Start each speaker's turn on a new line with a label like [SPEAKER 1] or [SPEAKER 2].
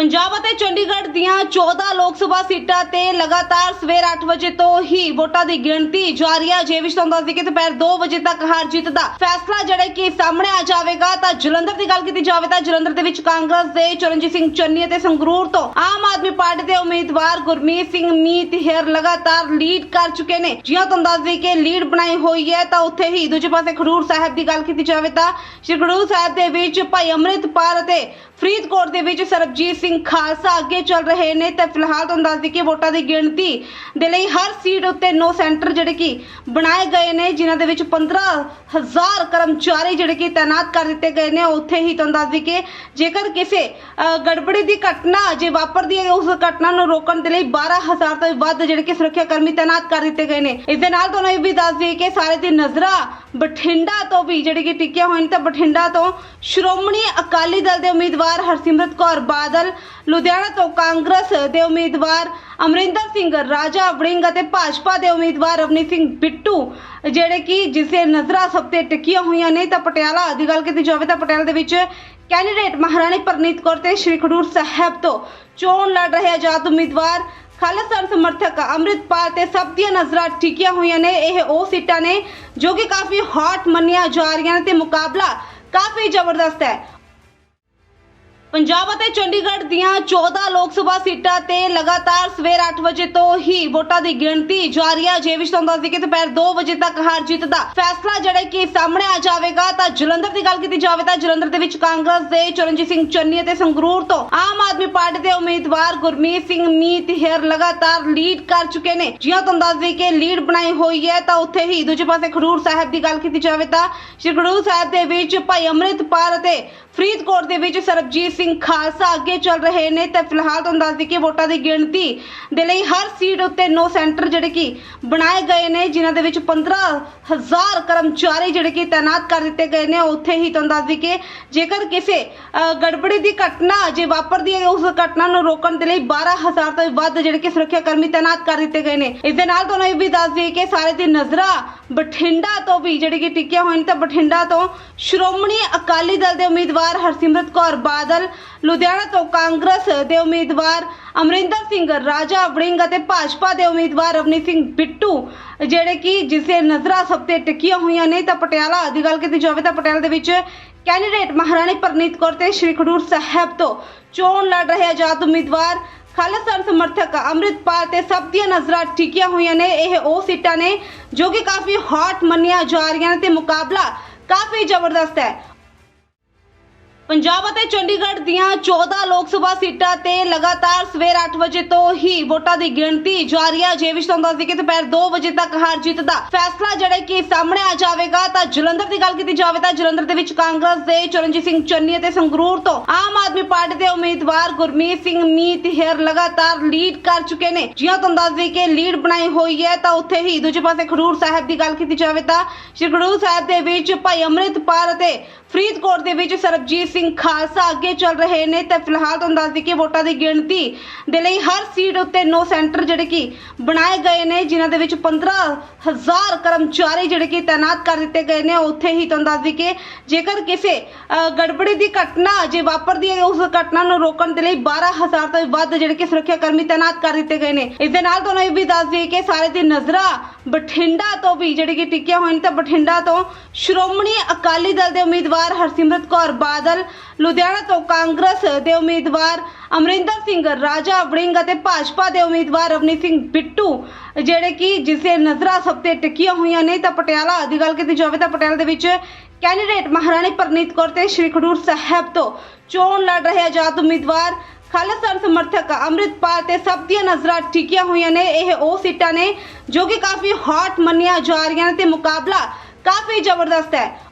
[SPEAKER 1] ਪੰਜਾਬ ਅਤੇ ਚੰਡੀਗੜ੍ਹ ਦੀਆਂ 14 ਲੋਕ ਸਭਾ ਸੀਟਾਂ ਤੇ ਲਗਾਤਾਰ ਸਵੇਰ 8 ਵਜੇ ਤੋਂ ਹੀ ਵੋਟਾਂ ਦੀ ਗਿਣਤੀ ਜਾਰੀ ਹੈ ਜੇ ਵਿੱਚ ਤੁਹਾਨੂੰ ਦੱਸ ਕਿ ਦੁਪਹਿਰ 2 ਵਜੇ ਤੱਕ ਹਾਰ ਜਿੱਤ ਦਾ ਫੈਸਲਾ ਜਿਹੜਾ ਕਿ ਸਾਹਮਣੇ ਆ ਜਾਵੇਗਾ, ਤਾਂ ਜਲੰਧਰ ਦੀ ਗੱਲ ਕੀਤੀ ਜਾਵੇ ਤਾਂ ਜਲੰਧਰ ਦੇ ਵਿੱਚ ਕਾਂਗਰਸ ਦੇ ਚਰਨਜੀਤ ਸਿੰਘ ਚੰਨੀ ਅਤੇ ਸੰਗਰੂਰ ਤੋਂ ਆਮ ਆਦਮੀ ਪਾਰਟੀ ਦੇ ਉਮੀਦਵਾਰ ਗੁਰਮੀਤ ਸਿੰਘ ਮੀਤ ਹੇਰ ਲਗਾਤਾਰ ਲੀਡ ਕਰ ਚੁੱਕੇ ਨੇ। ਜਿਵੇਂ ਤੁਹਾਨੂੰ ਦੱਸ ਕਿ ਲੀਡ ਬਣਾਈ ਹੋਈ ਹੈ, ਤਾਂ ਉੱਥੇ ਹੀ ਦੂਜੇ ਪਾਸੇ ਖਡੂਰ ਸਾਹਿਬ ਦੀ ਗੱਲ ਕੀਤੀ ਜਾਵੇ ਤਾਂ ਸ਼੍ਰੀ ਖਡੂਰ ਸਾਹਿਬ ਦੇ ਵਿੱਚ ਭਾਈ ਅੰਮ੍ਰਿਤਪਾਲ ਅਤੇ ਫਰੀਦਕੋਟ ਦੇ ਵਿੱਚ ਸਰਬਜੀਤ ਸਿੰਘ ਸਿੰਘ ਖਾਲਸਾ ਅੱਗੇ ਚੱਲ ਰਹੇ ਨੇ ਤੇ ਫਿਲਹਾਲ ਤੁਹਾਨੂੰ ਦੱਸ ਦਈਏ ਕਿ ਵੋਟਾਂ ਦੀ ਗਿਣਤੀ ਦੇ ਲਈ ਹਰ ਸੀਟ ਉੱਤੇ 9 ਸੈਂਟਰ ਜਿਹੜੇ ਕਿ ਬਣਾਏ ਗਏ ਨੇ, ਜਿਨ੍ਹਾਂ ਦੇ ਵਿੱਚ 15000 ਕਰਮਚਾਰੀ ਜਿਹੜੇ ਕਿ ਤਾਇਨਾਤ ਕਰ ਦਿੱਤੇ ਗਏ ਨੇ। ਉੱਥੇ ਹੀ ਤੁਹਾਨੂੰ ਦੱਸ ਦਈਏ ਕਿ ਜੇਕਰ ਕਿਸੇ ਗੜਬੜੀ ਦੀ ਘਟਨਾ ਜੇ ਵਾਪਰਦੀ ਹੈ, ਉਸ ਘਟਨਾ ਨੂੰ ਰੋਕਣ ਦੇ ਲਈ 12000 ਤੋਂ ਵੱਧ ਜਿਹੜੇ ਕਿ ਸੁਰੱਖਿਆ ਕਰਮੀ ਤਾਇਨਾਤ ਕਰ ਦਿੱਤੇ ਗਏ ਨੇ। ਇਸ ਦੇ ਨਾਲ ਤੁਹਾਨੂੰ ਇਹ ਵੀ ਦੱਸ ਦਈਏ ਕਿ ਸਾਰੇ ਦੀ ਨਜ਼ਰਾਂ ਬਠਿੰਡਾ ਤੋਂ ਵੀ ਜਿਹੜੇ ਕਿ ਟਿਕਿਆ ਹੋਏ ਨੇ, ਤਾਂ ਬਠਿੰਡਾ ਤੋਂ ਸ਼੍ਰੋਮਣੀ ਅਕਾਲੀ ਦਲ ਦੇ ਉਮੀਦਵਾਰ ਹਰਸਿਮਰਤ ਕੌਰ ਬਾਦਲ ਲੁਧਿਆਣਾ ਤੋਂ ਕਾਂਗਰਸ ਦੇ ਉਮੀਦਵਾਰ ਅਮਰਿੰਦਰ ਸਿੰਘ, ਰਾਜਾ ਵੜਿੰਗ ਅਤੇ ਭਾਜਪਾ ਦੇ ਉਮੀਦਵਾਰ ਰਵਨੀਤ ਸਿੰਘ ਬਿੱਟੂ, ਜਿਹੜੇ ਕਿ ਜਿਸੇ ਨਜ਼ਰਾਂ ਸਭ ਤੇ ਟਿਕੀਆਂ ਹੋਈਆਂ ਨੇ, ਤਾਂ ਪਟਿਆਲਾ ਦੀ ਗੱਲ ਕੀਤੀ ਜਾਵੇ ਤਾਂ ਪਟਿਆਲਾ ਦੇ ਵਿੱਚ ਕੈਂਡੀਡੇਟ ਮਹਾਰਾਣੀ ਪ੍ਰਨੀਤ ਕੌਰ ਤੇ ਸ਼੍ਰੀ ਖਡੂਰ ਸਾਹਿਬ ਤੋਂ ਚੋਣ ਲੜ ਰਹੇ ਆਜ਼ਾਦ ਉਮੀਦਵਾਰ ਖਾਲਿਸਤਾਨ ਸਮਰਥਕ ਅੰਮ੍ਰਿਤਪਾਲ ਤੇ ਸਭ ਦੀਆਂ ਨਜ਼ਰਾਂ ਟਿਕੀਆਂ ਹੋਈਆਂ ਨੇ। ਇਹ ਉਹ ਸੀਟਾਂ ਨੇ ਜੋ ਕਿ ਕਾਫੀ ਹੌਟ ਮੰਨੀਆਂ ਜਾ ਰਹੀਆਂ ਨੇ ਤੇ ਮੁਕਾਬਲਾ ਕਾਫੀ ਜ਼ਬਰਦਸਤ ਹੈ। ਪੰਜਾਬ ਅਤੇ ਚੰਡੀਗੜ੍ਹ ਦੀਆਂ 14 ਲੋਕ ਸਭਾ ਸੀਟਾਂ ਤੇ ਲਗਾਤਾਰ ਸਵੇਰ 8 ਵਜੇ ਤੋਂ ਹੀ ਵੋਟਾਂ ਦੀ ਗਿਣਤੀ ਜਾਰੀ ਹੈ ਜੇ ਵਿੱਚ ਤੁਹਾਨੂੰ ਦੱਸ ਦੁਪਹਿਰ 2 ਵਜੇ ਤੱਕ ਹਾਰ ਜਿੱਤ ਦਾ ਫੈਸਲਾ ਜਿਹੜਾ ਕਿ ਸਾਹਮਣੇ ਆ ਜਾਵੇਗਾ, ਤਾਂ ਜਲੰਧਰ ਦੀ ਗੱਲ ਕੀਤੀ ਜਾਵੇ ਤਾਂ ਜਲੰਧਰ ਦੇ ਵਿੱਚ ਕਾਂਗਰਸ ਦੇ ਚਰਨਜੀਤ ਸਿੰਘ ਚੰਨੀ ਅਤੇ ਸੰਗਰੂਰ ਤੋਂ ਆਮ ਆਦਮੀ ਪਾਰਟੀ ਦੇ ਉਮੀਦਵਾਰ ਗੁਰਮੀਤ ਸਿੰਘ ਮੀਤ ਹੇਰ ਲਗਾਤਾਰ ਲੀਡ ਕਰ ਚੁੱਕੇ ਨੇ। ਜਿਵੇਂ ਤੁਹਾਨੂੰ ਦੱਸ ਦਈਏ ਕਿ ਲੀਡ ਬਣਾਈ ਹੋਈ ਹੈ, ਤਾਂ ਉੱਥੇ ਹੀ ਦੂਜੇ ਪਾਸੇ ਖਡੂਰ ਸਾਹਿਬ ਦੀ ਗੱਲ ਕੀਤੀ ਜਾਵੇ ਤਾਂ ਸ਼੍ਰੀ ਖਡੂਰ ਸਾਹਿਬ ਦੇ ਵਿੱਚ ਭਾਈ ਅੰਮ੍ਰਿਤਪਾਲ ਅਤੇ ਫਰੀਦਕੋਟ ਦੇ ਵਿੱਚ ਸਰਬਜੀਤ ਸਿੰਘ ਖਾਲਸਾ ਅੱਗੇ ਚੱਲ ਰਹੇ ਨੇ ਤੇ ਫਿਲਹਾਲ ਤੁਹਾਨੂੰ ਦੱਸ ਦਈਏ ਕਿ ਵੋਟਾਂ ਦੀ ਗਿਣਤੀ ਦੇ ਲਈ ਹਰ ਸੀਟ ਉੱਤੇ 9 ਸੈਂਟਰ ਜਿਹੜੇ ਕਿ ਬਣਾਏ ਗਏ ਨੇ, ਜਿਨ੍ਹਾਂ ਦੇ ਵਿੱਚ 15000 ਕਰਮਚਾਰੀ ਜਿਹੜੇ ਕਿ ਤਾਇਨਾਤ ਕਰ ਦਿੱਤੇ ਗਏ ਨੇ। ਉੱਥੇ ਹੀ ਤੁਹਾਨੂੰ ਦੱਸ ਦਈਏ ਕਿ ਜੇਕਰ ਕਿਸੇ ਗੜਬੜੀ ਦੀ ਘਟਨਾ ਜੇ ਵਾਪਰਦੀ ਹੈ, ਉਸ ਘਟਨਾ ਨੂੰ ਰੋਕਣ ਦੇ ਲਈ 12000 ਤੋਂ ਵੱਧ ਜਿਹੜੇ ਕਿ ਸੁਰੱਖਿਆ ਕਰਮੀ ਤਾਇਨਾਤ ਕਰ ਦਿੱਤੇ ਗਏ ਨੇ। ਇਸ ਦੇ ਨਾਲ ਤੁਹਾਨੂੰ ਇਹ ਵੀ ਦੱਸ ਦਈਏ ਕਿ ਸਾਰੇ ਦੀ ਨਜ਼ਰਾਂ ਬਠਿੰਡਾ ਤੋਂ ਵੀ ਜਿਹੜੇ ਕਿ ਟਿਕੀਆਂ ਹੋਏ ਨੇ, ਤਾਂ ਬਠਿੰਡਾ ਤੋਂ ਸ਼੍ਰੋਮਣੀ ਅਕਾਲੀ ਦਲ ਦੇ ਉਮੀਦਵਾਰ ਹਰਸਿਮਰਤ ਕੌਰ ਬਾਦਲ, ਲੁਧਿਆਣਾ ਤੋਂ ਕਾਂਗਰਸ ਦੇ ਉਮੀਦਵਾਰ ਅਮਰਿੰਦਰ ਸਿੰਘ ਰਾਜਾ ਵੜਿੰਗ ਅਤੇ ਭਾਜਪਾ ਦੇ ਉਮੀਦਵਾਰ ਰਵਨੀਤ ਸਿੰਘ ਬਿੱਟੂ, ਜਿਹੜੇ ਕਿ ਜਿਸੇ ਨਜ਼ਰਾਂ ਸਭ ਤੇ ਟਿਕੀਆਂ ਹੋਈਆਂ ਨੇ, ਤਾਂ ਪਟਿਆਲਾ ਦੀ ਗੱਲ ਕੀਤੀ ਜਾਵੇ ਤਾਂ ਪਟਿਆਲਾ ਦੇ ਵਿੱਚ ਕੈਂਡੀਡੇਟ ਮਹਾਰਾਣੀ ਪ੍ਰਨੀਤ ਕੌਰ ਤੇ ਸ਼੍ਰੀ ਖਡੂਰ ਸਾਹਿਬ ਤੋਂ ਚੋਣ ਲੜ ਰਹੇ ਆਜ਼ਾਦ ਉਮੀਦਵਾਰ ਖਾਲਿਸਤਾਨ ਸਮਰਥਕ ਅੰਮ੍ਰਿਤਪਾਲ ਤੇ ਸਭ ਦੀਆਂ ਨਜ਼ਰਾਂ ਟਿਕੀਆਂ ਹੋਈਆਂ ਨੇ। ਇਹ ਉਹ ਸੀਟਾਂ ਨੇ ਜੋ ਕਿ ਕਾਫੀ ਹੌਟ ਮੰਨੀਆਂ ਜਾ ਰਹੀਆਂ ਨੇ ਤੇ ਮੁਕਾਬਲਾ ਕਾਫੀ ਜ਼ਬਰਦਸਤ ਹੈ। ਪੰਜਾਬ ਅਤੇ ਚੰਡੀਗੜ੍ਹ ਦੀਆਂ 14 ਲੋਕ ਸਭਾ ਸੀਟਾਂ ਤੇ ਲਗਾਤਾਰ ਸਵੇਰ 8 ਵਜੇ ਤੋਂ ਹੀ ਵੋਟਾਂ ਦੀ ਗਿਣਤੀ ਜਾਰੀ ਹੈ ਜੇ ਵਿੱਚ ਤੁਹਾਨੂੰ ਦੱਸ ਕਿ ਦੁਪਹਿਰ 2 ਵਜੇ ਤੱਕ ਹਾਰ ਜਿੱਤ ਦਾ ਫੈਸਲਾ ਜਿਹੜਾ ਕਿ ਸਾਹਮਣੇ ਆ ਜਾਵੇਗਾ, ਤਾਂ ਜਲੰਧਰ ਦੀ ਗੱਲ ਕੀਤੀ ਜਾਵੇ ਤਾਂ ਜਲੰਧਰ ਦੇ ਵਿੱਚ ਕਾਂਗਰਸ ਦੇ ਚਰਨਜੀਤ ਸਿੰਘ ਚੰਨੀ ਅਤੇ ਸੰਗਰੂਰ ਤੋਂ ਆਮ ਆਦਮੀ ਪਾਰਟੀ ਦੇ ਉਮੀਦਵਾਰ ਗੁਰਮੀਤ ਸਿੰਘ ਮੀਤ ਹੇਰ ਲਗਾਤਾਰ ਲੀਡ ਕਰ ਚੁੱਕੇ ਨੇ। ਜਿਵੇਂ ਤੁਹਾਨੂੰ ਦੱਸ ਦਈਏ ਕਿ ਲੀਡ ਬਣਾਈ ਹੋਈ ਹੈ, ਤਾਂ ਉੱਥੇ ਹੀ ਦੂਜੇ ਪਾਸੇ ਖਡੂਰ ਸਾਹਿਬ ਦੀ ਗੱਲ ਕੀਤੀ ਜਾਵੇ ਤਾਂ ਸ਼੍ਰੀ ਖਡੂਰ ਸਾਹਿਬ ਦੇ ਵਿੱਚ ਭਾਈ ਅੰਮ੍ਰਿਤਪਾਲ ਅਤੇ ਫਰੀਦਕੋਟ ਦੇ ਵਿੱਚ ਸਰਬਜੀਤ ਸਿੰਘ ਖਾਲਸਾ ਅੱਗੇ ਚੱਲ ਰਹੇ ਨੇ ਤੇ ਫਿਲਹਾਲ ਤੁਹਾਨੂੰ ਦੱਸ ਦਈਏ ਕਿ ਵੋਟਾਂ ਦੀ ਗਿਣਤੀ ਦੇ ਲਈ ਹਰ ਸੀਟ ਉੱਤੇ 9 ਸੈਂਟਰ ਜਿਹੜੇ ਕਿ ਬਣਾਏ ਗਏ ਨੇ, ਜਿਨ੍ਹਾਂ ਦੇ ਵਿੱਚ 15000 ਕਰਮਚਾਰੀ ਜਿਹੜੇ ਕਿ ਤਾਇਨਾਤ ਕਰ ਦਿੱਤੇ ਗਏ ਨੇ। ਉੱਥੇ ਹੀ ਤੁਹਾਨੂੰ ਦੱਸ ਦਈਏ ਕਿ ਜੇਕਰ ਕਿਸੇ ਗੜਬੜੀ ਦੀ ਘਟਨਾ ਜੇ ਵਾਪਰਦੀ ਹੈ, ਉਸ ਘਟਨਾ ਨੂੰ ਰੋਕਣ ਦੇ ਲਈ 12000 ਤੋਂ ਵੱਧ ਜਿਹੜੇ ਕਿ ਸੁਰੱਖਿਆ ਕਰਮੀ ਤਾਇਨਾਤ ਕਰ ਦਿੱਤੇ ਗਏ ਨੇ। ਇਸ ਦੇ ਨਾਲ ਤੁਹਾਨੂੰ ਇਹ ਵੀ ਦੱਸ ਦਈਏ ਕਿ ਸਾਰੇ ਦੀ ਨਜ਼ਰਾਂ ਬਠਿੰਡਾ ਤੋਂ ਵੀ ਜਿਹੜੇ ਕਿ ਟਿਕਿਆ ਹੋਏ ਨੇ, ਤਾਂ ਬਠਿੰਡਾ ਤੋਂ ਸ਼੍ਰੋਮਣੀ ਅਕਾਲੀ ਦਲ ਦੇ ਉਮੀਦਵਾਰ ਹਰਸਿਮਰਤ ਕੌਰ ਬਾਦਲ, ਲੁਧਿਆਣਾ ਤੋਂ ਕਾਂਗਰਸ ਦੇ ਉਮੀਦਵਾਰ ਅਮਰਿੰਦਰ ਸਿੰਘ, ਰਾਜਾ ਵੜਿੰਗ ਅਤੇ ਭਾਜਪਾ ਦੇ ਉਮੀਦਵਾਰ ਰਵਨੀਤ ਸਿੰਘ ਬਿੱਟੂ, ਜਿਹੜੇ ਕਿ ਜਿਸੇ ਨਜ਼ਰਾਂ ਸਭ ਤੇ ਟਿਕੀਆਂ ਹੋਈਆਂ ਨੇ, ਤਾਂ ਪਟਿਆਲਾ ਦੀ ਗੱਲ ਕੀਤੀ ਜਾਵੇ ਤਾਂ ਪਟਿਆਲਾ ਦੇ ਵਿੱਚ ਕੈਂਡੀਡੇਟ ਮਹਾਰਾਣੀ ਪ੍ਰਨੀਤ ਕੌਰ ਤੇ ਸ਼੍ਰੀ ਖਡੂਰ ਸਾਹਿਬ ਤੋਂ ਚੋਣ ਲੜ ਰਹੇ ਆਜ਼ਾਦ ਉਮੀਦਵਾਰ ਖਾਲਿਸਤਾਨ ਸਮਰਥਕ ਅੰਮ੍ਰਿਤਪਾਲ ਤੇ ਸਭ ਦੀਆਂ ਨਜ਼ਰਾਂ ਟਿਕੀਆਂ ਹੋਈਆਂ ਨੇ। ਇਹ ਉਹ ਸੀਟਾਂ ਨੇ ਜੋ ਕਿ ਕਾਫੀ ਹੌਟ ਮੰਨੀਆਂ ਜਾ ਰਹੀਆਂ ਨੇ ਤੇ ਮੁਕਾਬਲਾ ਕਾਫੀ ਜ਼ਬਰਦਸਤ ਹੈ।